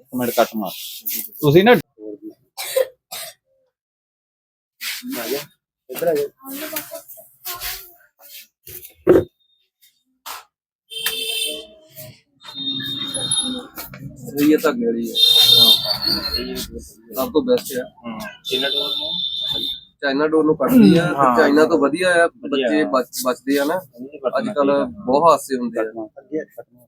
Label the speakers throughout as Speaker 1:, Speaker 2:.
Speaker 1: ਇੱਕ ਮਿੰਟ ਕੱਟ ਮਾਰ। ਤੁਸੀਂ ਨਾ
Speaker 2: ਸਭ ਤੋਂ ਬੈਸਟ ਹੈ।
Speaker 3: ਜਿੰਨਾ ਡੋਰ ਨੂੰ?
Speaker 2: ਚਾਈਨਾ ਡੋਰ ਨੂੰ ਕੱਢਦੀ ਆ ਚਾਈਨਾ ਤੋਂ ਵਧੀਆ ਆ ਬੱਚੇ ਬਚ- ਬਚਦੇ ਆ ਨਾ। ਅੱਜ ਕੱਲ ਬਹੁਤ ਹਾਦਸੇ ਹੁੰਦੇ ਆ।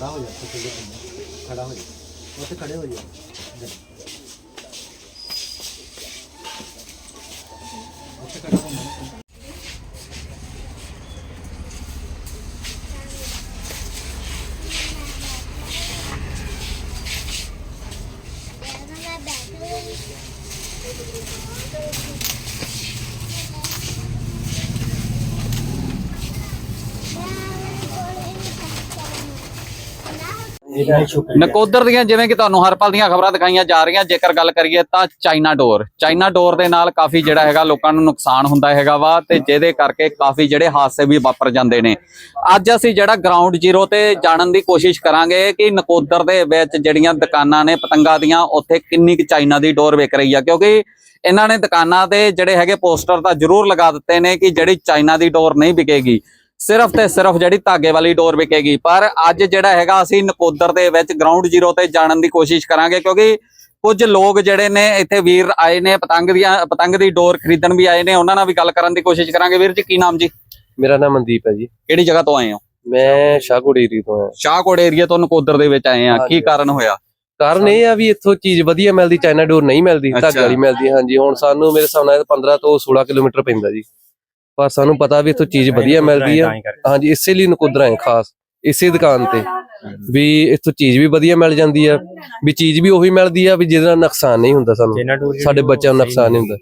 Speaker 2: खड़ा हो जाओ खड़ा हो जाओ तो खड़े हो जाओ
Speaker 1: ਨਕੋਦਰ ਦੀਆਂ ਜਿਵੇਂ ਕਿ ਤੁਹਾਨੂੰ ਹਰ ਦੀਆਂ ਖਬਰਾਂ ਦਿਖਾਈਆਂ ਜਾ ਰਹੀਆਂ, ਜੇਕਰ ਗੱਲ ਕਰੀਏ ਤਾਂ ਚਾਈਨਾ ਡੋਰ। ਚਾਈਨਾ ਡੋਰ ਦੇ ਨਾਲ ਕਾਫੀ ਜਿਹੜਾ ਹੈਗਾ ਲੋਕਾਂ ਨੂੰ ਨੁਕਸਾਨ ਹੁੰਦਾ ਹੈਗਾ ਵਾ ਤੇ ਜਿਹਦੇ ਕਰਕੇ ਕਾਫੀ ਜਿਹੜੇ ਹਾਦਸੇ ਵੀ ਵਾਪਰ ਜਾਂਦੇ ਨੇ। ਅੱਜ ਅਸੀਂ ਜਿਹੜਾ ਗਰਾਊਂਡ ਜ਼ੀਰੋ ਤੇ ਜਾਣਨ ਦੀ ਕੋਸ਼ਿਸ਼ ਕਰਾਂਗੇ ਕਿ ਨਕੋਦਰ ਦੇ ਵਿੱਚ ਜਿਹੜੀਆਂ ਦੁਕਾਨਾਂ ਨੇ, ਪਤੰਗਾਂ ਦੀਆਂ, ਉੱਥੇ ਕਿੰਨੀ ਕੁ ਚਾਈਨਾ ਦੀ ਡੋਰ ਵਿਕ ਰਹੀ ਆ। ਕਿਉਂਕਿ ਇਹਨਾਂ ਨੇ ਦੁਕਾਨਾਂ ਤੇ ਜਿਹੜੇ ਹੈਗੇ ਪੋਸਟਰ ਤਾਂ ਜ਼ਰੂਰ ਲਗਾ ਦਿੱਤੇ ਨੇ ਕਿ ਜਿਹੜੀ ਚਾਈਨਾ ਦੀ ਡੋਰ ਨਹੀਂ ਵਿਕੇਗੀ। ਸਿਰਫ ਤੇ ਸਿਰਫ ਜਿਹੜੀ ਧਾਗੇ ਵਾਲੀ ਡੋਰ ਵਿਕੇਗੀ। ਪਰ ਅੱਜ ਜਿਹੜਾ ਹੈਗਾ ਅਸੀਂ ਨਕੋਦਰ ਦੇ ਵਿੱਚ ਗਰਾਊਂਡ ਜ਼ੀਰੋ ਤੇ ਜਾਣਨ ਦੀ ਕੋਸ਼ਿਸ਼ ਕਰਾਂਗੇ ਕਿਉਂਕਿ ਕੁਝ ਲੋਕ ਜਿਹੜੇ ਨੇ ਇੱਥੇ ਵੀਰ ਆਏ ਨੇ ਪਤੰਗ ਦੀਆਂ ਪਤੰਗ ਦੀ ਡੋਰ ਖਰੀਦਣ ਵੀ ਆਏ ਨੇ ਉਹਨਾਂ ਨਾਲ ਵੀ ਗੱਲ ਕਰਨ ਦੀ ਕੋਸ਼ਿਸ਼ ਕਰਾਂਗੇ। ਵੀਰ ਜੀ ਕੀ ਨਾਮ ਜੀ?
Speaker 2: ਮੇਰਾ ਨਾਮ ਮਨਦੀਪ ਹੈ ਜੀ।
Speaker 1: ਕਿਹੜੀ ਜਗ੍ਹਾ ਤੋਂ ਆਏ ਹੋ?
Speaker 2: ਮੈਂ ਸ਼ਾਹਕੋਟ ਏਰੀਆ ਤੋਂ ਆ
Speaker 1: ਸ਼ਾਹਕੋਟ ਏਰੀਆ ਤੋਂ ਨਕੋਦਰ ਦੇ ਵਿੱਚ ਆਏ ਆ। ਕੀ। ਕਾਰਨ ਹੋਇਆ?
Speaker 2: ਕਾਰਨ ਇਹ ਆ ਵੀ ਇੱਥੋਂ ਚੀਜ਼ ਵਧੀਆ ਮਿਲਦੀ ਚਾਈਨਾ ਡੋਰ ਨਹੀਂ ਮਿਲਦੀ। ਧਾਗੇ ਵਾਲੀ ਮਿਲਦੀ ਹਾਂਜੀ। ਹੁਣ ਸਾਨੂੰ ਮੇਰੇ ਹਿਸਾਬ ਨਾਲ 15 ਤੋਂ 16 ਕਿਲੋਮੀਟਰ ਪੈਂਦਾ ਜੀ। ਪਰ ਸਾਨੂੰ ਪਤਾ ਵੀ ਇੱਥੋਂ ਚੀਜ਼ ਵਧੀਆ ਮਿਲਦੀ ਆ। ਹਾਂਜੀ ਇਸੇ ਲਈ ਨਕੋਦਰ ਆਏ ਖਾਸ। ਇਸੇ ਦੁਕਾਨ ਤੇ। ਵੀ ਇੱਥੋਂ ਚੀਜ਼ ਵੀ ਵਧੀਆ ਮਿਲ ਜਾਂਦੀ ਆ। ਵੀ ਚੀਜ਼ ਵੀ ਉਹੀ ਮਿਲਦੀ ਆ ਵੀ ਜਿਹਦੇ ਨਾਲ ਨੁਕਸਾਨ ਨਹੀਂ ਹੁੰਦਾ ਸਾਨੂੰ। ਸਾਡੇ ਬੱਚਿਆਂ ਨੂੰ ਨੁਕਸਾਨ ਨਹੀਂ ਹੁੰਦਾ।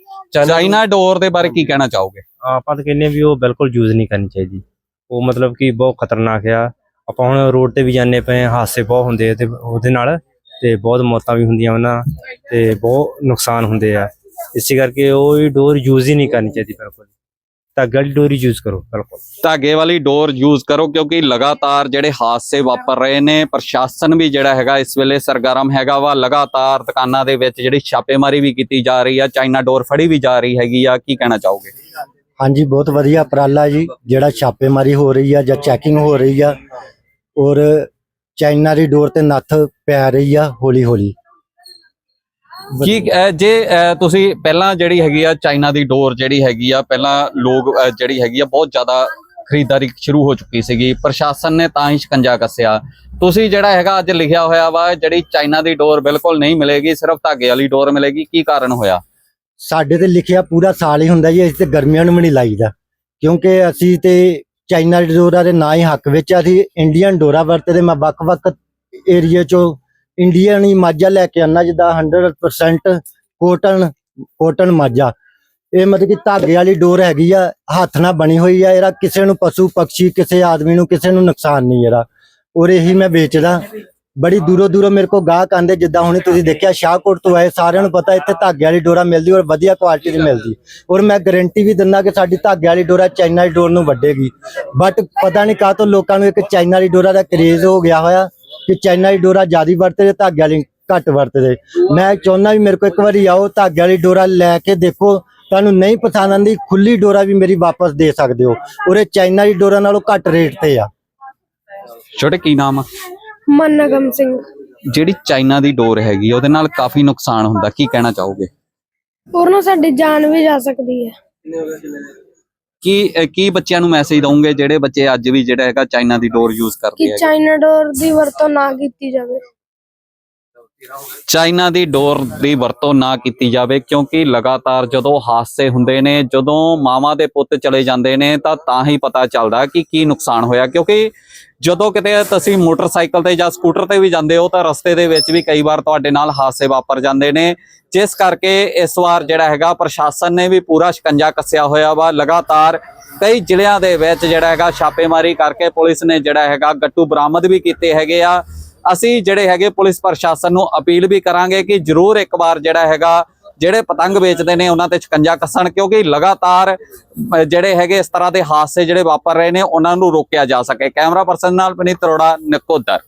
Speaker 2: ਚਾਈਨਾ
Speaker 1: ਡੋਰ ਦੇ ਬਾਰੇ ਕੀ ਕਹਿਣਾ ਚਾਹੋਗੇ?
Speaker 3: ਆਪਾਂ ਤਾਂ ਕਹਿੰਦੇ ਹਾਂ ਵੀ ਉਹ ਬਿਲਕੁਲ ਯੂਜ਼ ਨਹੀਂ ਕਰਨੀ ਚਾਹੀਦੀ। ਉਹ ਮਤਲਬ ਕਿ ਬਹੁਤ ਖਤਰਨਾਕ ਆ। ਆਪਾਂ ਹੁਣ ਰੋਡ ਤੇ ਵੀ ਜਾਂਦੇ ਪਏ ਹਾਂ, ਹਾਦਸੇ ਬਹੁਤ ਹੁੰਦੇ ਆ ਤੇ ਉਹਦੇ ਨਾਲ ਤੇ ਬਹੁਤ ਮੌਤਾਂ ਵੀ ਹੁੰਦੀਆਂ ਉਹਨਾਂ ਤੇ ਬਹੁਤ ਨੁਕਸਾਨ ਹੁੰਦੇ ਆ। ਇਸੇ ਕਰਕੇ ਉਹ ਡੋਰ ਯੂਜ਼ ਹੀ ਨਹੀਂ ਕਰਨੀ ਚਾਹੀਦੀ ਬਿਲਕੁਲ। ਤਾਂ ਗਲ ਡੋਰ ਯੂਜ਼ ਕਰੋ ਬਿਲਕੁਲ।
Speaker 1: ਧਾਗੇ ਵਾਲੀ ਡੋਰ ਯੂਜ਼ ਕਰੋ ਕਿਉਂਕਿ ਲਗਾਤਾਰ ਜਿਹੜੇ ਹਾਦਸੇ ਵਾਪਰ ਰਹੇ ਨੇ ਪ੍ਰਸ਼ਾਸਨ ਵੀ ਜਿਹੜਾ ਹੈਗਾ ਇਸ ਵੇਲੇ ਸਰਗਰਮ ਹੈਗਾ ਵਾ। ਲਗਾਤਾਰ ਦੁਕਾਨਾਂ ਦੇ ਵਿੱਚ ਜਿਹੜੀ ਛਾਪੇਮਾਰੀ ਵੀ ਕੀਤੀ ਜਾ ਰਹੀ ਆ ਚਾਈਨਾ ਡੋਰ ਫੜੀ ਵੀ ਜਾ ਰਹੀ ਹੈਗੀ ਆ ਕੀ ਕਹਿਣਾ ਚਾਹੋਗੇ?
Speaker 4: ਹਾਂਜੀ ਬਹੁਤ ਵਧੀਆ ਉਪਰਾਲਾ ਜੀ ਜਿਹੜਾ ਛਾਪੇਮਾਰੀ ਹੋ ਰਹੀ ਆ ਜਾਂ ਚੈਕਿੰਗ ਹੋ ਰਹੀ ਆ ਔਰ ਚਾਈਨਾ ਦੀ ਡੋਰ ਤੇ ਨੱਥ ਪੈ ਰਹੀ ਆ ਹੌਲੀ ਹੌਲੀ
Speaker 1: ਕੀ ਜੇ ਤੁਸੀਂ ਪਹਿਲਾਂ ਜਿਹੜੀ ਹੈਗੀ ਆ ਚਾਈਨਾ ਦੀ ਡੋਰ ਜਿਹੜੀ ਹੈਗੀ ਆ ਪਹਿਲਾਂ ਲੋਕ ਜਿਹੜੀ ਹੈਗੀ ਆ ਬਹੁਤ ਜ਼ਿਆਦਾ ਖਰੀਦਦਾਰੀ ਸ਼ੁਰੂ ਹੋ ਚੁੱਕੀ ਸੀਗੀ। ਪ੍ਰਸ਼ਾਸਨ ਨੇ ਤਾਂ ਹੀ ਸ਼ਿਕੰਜਾ ਕੱਸਿਆ। ਤੁਸੀਂ ਜਿਹੜਾ ਹੈਗਾ ਅੱਜ ਲਿਖਿਆ ਹੋਇਆ ਵਾ ਜਿਹੜੀ ਚਾਈਨਾ ਦੀ ਡੋਰ ਬਿਲਕੁਲ ਨਹੀਂ ਮਿਲੇਗੀ ਸਿਰਫ ਧਾਗੇ ਵਾਲੀ ਡੋਰ ਮਿਲੇਗੀ। ਕੀ ਕਾਰਨ ਹੋਇਆ?
Speaker 4: ਸਾਡੇ ਤੇ ਲਿਖਿਆ ਪੂਰਾ ਸਾਲ ਹੀ ਹੁੰਦਾ ਜੀ ਅਸੀਂ ਤੇ ਗਰਮੀਆਂ ਨੂੰ ਵੀ ਨਹੀਂ ਲਾਈਦਾ। ਕਿਉਂਕਿ ਅਸੀਂ ਤੇ ਚਾਈਨਾ ਦੀ ਡੋਰਾ ਦੇ ਨਾ ਹੀ ਹੱਕ ਵਿੱਚ ਆ, ਅਸੀਂ ਇੰਡੀਅਨ ਡੋਰਾ ਵਰਤਦੇ ਮੈਂ ਵੱਖ-ਵੱਖ ਏਰੀਆ ਚੋਂ ਇੰਡੀਅਨ ਹੀ ਮਾਝਾ ਲੈ ਕੇ ਆਉਣਾ, ਜਿੱਦਾਂ 100% ਕੋਟਨ ਕੋਟਨ ਮਾਝਾ। ਇਹ ਮਤਲਬ ਕਿ ਧਾਗੇ ਵਾਲੀ ਡੋਰ ਹੈਗੀ ਆ, ਹੱਥ ਨਾਲ ਬਣੀ ਹੋਈ ਆ, ਇਹਦਾ ਕਿਸੇ ਨੂੰ ਪਸ਼ੂ, ਪੰਛੀ, ਕਿਸੇ ਆਦਮੀ ਨੂੰ, ਕਿਸੇ ਨੂੰ ਨੁਕਸਾਨ ਨਹੀਂ ਇਹਦਾ। ਔਰ ਇਹੀ ਮੈਂ ਵੇਚਦਾ। ਬੜੀ ਦੂਰੋਂ ਦੂਰੋਂ ਮੇਰੇ ਕੋਲ ਗਾਹਕ ਆਂਦੇ ਜਿੱਦਾਂ ਹੁਣੇ ਤੁਸੀਂ ਦੇਖਿਆ, ਸ਼ਾਹਕੋਟ ਤੋਂ ਆਏ, ਸਾਰਿਆਂ ਨੂੰ ਪਤਾ ਇੱਥੇ ਧਾਗੇ ਵਾਲੀ ਡੋਰਾ ਮਿਲਦੀ ਔਰ ਵਧੀਆ ਕੁਆਲਿਟੀ ਦੀ ਮਿਲਦੀ। ਔਰ ਮੈਂ ਗਾਰੰਟੀ ਵੀ ਦਿੰਦਾ ਕਿ ਸਾਡੀ ਧਾਗੇ ਵਾਲੀ ਡੋਰਾ ਚਾਈਨਾ ਦੀ ਡੋਰ ਨੂੰ ਵੱਢੇਗੀ ਬਟ ਪਤਾ ਨਹੀਂ ਕਾਹ ਤੋਂ ਲੋਕਾਂ ਨੂੰ ਇੱਕ ਚਾਈਨਾ ਦੀ ਡੋਰਾ ਦਾ ਕਰੇਜ਼ ਹੋ ਗਿਆ ਹੋਇਆ। ਕਿ ਚਾਈਨਾ ਦੀ ਡੋਰਾ ਜ਼ਿਆਦਾ ਵਰਤਦੇ ਧਾਗੇ ਵਾਲੀ ਘੱਟ ਵਰਤਦੇ ਮੈਂ ਚਾਹੁੰਦਾ ਵੀ ਮੇਰੇ ਕੋਲ ਇੱਕ ਵਾਰੀ ਆਓ ਧਾਗੇ ਵਾਲੀ ਡੋਰਾ ਲੈ ਕੇ ਦੇਖੋ। ਤੁਹਾਨੂੰ ਨਹੀਂ ਪਸੰਦ ਆਂਦੀ ਖੁੱਲੀ ਡੋਰਾ ਵੀ ਮੇਰੀ ਵਾਪਸ ਦੇ ਸਕਦੇ ਹੋ। ਔਰ ਇਹ ਚਾਈਨਾ ਦੀ ਡੋਰਾ ਨਾਲੋਂ ਘੱਟ ਰੇਟ ਤੇ ਆ।
Speaker 1: ਛੋਟੇ ਕੀ ਨਾਮ ਆ?
Speaker 5: ਮਨਗਮ ਸਿੰਘ।
Speaker 1: ਜਿਹੜੀ ਚਾਈਨਾ ਦੀ ਡੋਰ ਹੈਗੀ ਉਹਦੇ ਨਾਲ ਕਾਫੀ ਨੁਕਸਾਨ ਹੁੰਦਾ ਕੀ ਕਹਿਣਾ ਚਾਹੋਗੇ?
Speaker 5: ਔਰ ਨਾਲ ਸਾਡੀ ਜਾਨ ਵੀ ਜਾ ਸਕਦੀ ਹੈ।
Speaker 1: ਕੀ ਅਹ, ਕੀ ਬੱਚਿਆਂ ਨੂੰ ਮੈਸੇਜ ਦਵੋਗੇ ਜਿਹੜੇ ਬੱਚੇ ਅੱਜ ਵੀ ਜਿਹੜਾ ਹੈਗਾ ਚਾਈਨਾ ਦੀ ਡੋਰ ਯੂਜ਼ ਕਰਦੇ
Speaker 5: ਕਿ
Speaker 1: ਹੈਗੇ?
Speaker 5: ਚਾਈਨਾ ਡੋਰ ਦੀ ਵਰਤੋਂ ਨਾ ਕੀਤੀ ਜਾਵੇ।
Speaker 1: ਚਾਈਨਾ ਦੀ ਡੋਰ ਦੀ ਵਰਤੋਂ ਨਾ ਕੀਤੀ ਜਾਵੇ ਕਿਉਂਕਿ ਲਗਾਤਾਰ ਜਦੋਂ ਹਾਦਸੇ ਹੁੰਦੇ ਨੇ ਜਦੋਂ ਮਾਵਾਂ ਦੇ ਪੁੱਤ ਚਲੇ ਜਾਂਦੇ ਨੇ ਤਾਂ ਤਾਂ ਹੀ ਪਤਾ ਚੱਲਦਾ ਕਿ ਕੀ ਨੁਕਸਾਨ ਹੋਇਆ। ਕਿਉਂਕਿ ਜਦੋਂ ਕਿਤੇ ਤੁਸੀਂ ਮੋਟਰਸਾਈਕਲ ਤੇ ਜਾਂ ਸਕੂਟਰ ਤੇ ਵੀ ਜਾਂਦੇ ਹੋ ਤਾਂ ਰਸਤੇ ਦੇ ਵਿੱਚ ਵੀ ਕਈ ਵਾਰ ਤੁਹਾਡੇ ਨਾਲ ਹਾਦਸੇ ਵਾਪਰ ਜਾਂਦੇ ਨੇ। ਜਿਸ ਕਰਕੇ ਇਸ ਵਾਰ ਜਿਹੜਾ ਹੈਗਾ ਪ੍ਰਸ਼ਾਸਨ ਨੇ ਵੀ ਪੂਰਾ ਸ਼ਿਕੰਜਾ ਕੱਸਿਆ ਹੋਇਆ ਵਾ। ਲਗਾਤਾਰ ਕਈ ਜ਼ਿਲ੍ਹਿਆਂ ਦੇ ਵਿੱਚ ਜਿਹੜਾ ਹੈਗਾ ਛਾਪੇਮਾਰੀ ਕਰਕੇ ਪੁਲਿਸ ਨੇ ਜਿਹੜਾ ਹੈਗਾ ਗੱਟੂ ਬਰਾਮਦ ਵੀ ਕੀਤੇ ਹੈਗੇ ਆ। ਅਸੀਂ ਜਿਹੜੇ ਹੈਗੇ ਪੁਲਿਸ ਪ੍ਰਸ਼ਾਸਨ ਨੂੰ ਅਪੀਲ ਵੀ ਕਰਾਂਗੇ ਕਿ ਜ਼ਰੂਰ ਇੱਕ ਵਾਰ ਜਿਹੜਾ ਹੈਗਾ ਜਿਹੜੇ ਪਤੰਗ ਵੇਚਦੇ ਨੇ ਉਹਨਾਂ ਤੇ ਸ਼ਿਕੰਜਾ ਕੱਸਣ, ਕਿਉਂਕਿ ਲਗਾਤਾਰ ਜਿਹੜੇ ਹੈਗੇ ਇਸ ਤਰ੍ਹਾਂ ਦੇ ਹਾਦਸੇ ਜਿਹੜੇ ਵਾਪਰ ਰਹੇ ਨੇ, ਉਹਨਾਂ ਨੂੰ ਰੋਕਿਆ ਜਾ ਸਕੇ। ਕੈਮਰਾ ਪਰਸਨ ਨਾਲ ਪਨੀਤ ਅਰੋੜਾ, ਨਕੋਦਰ।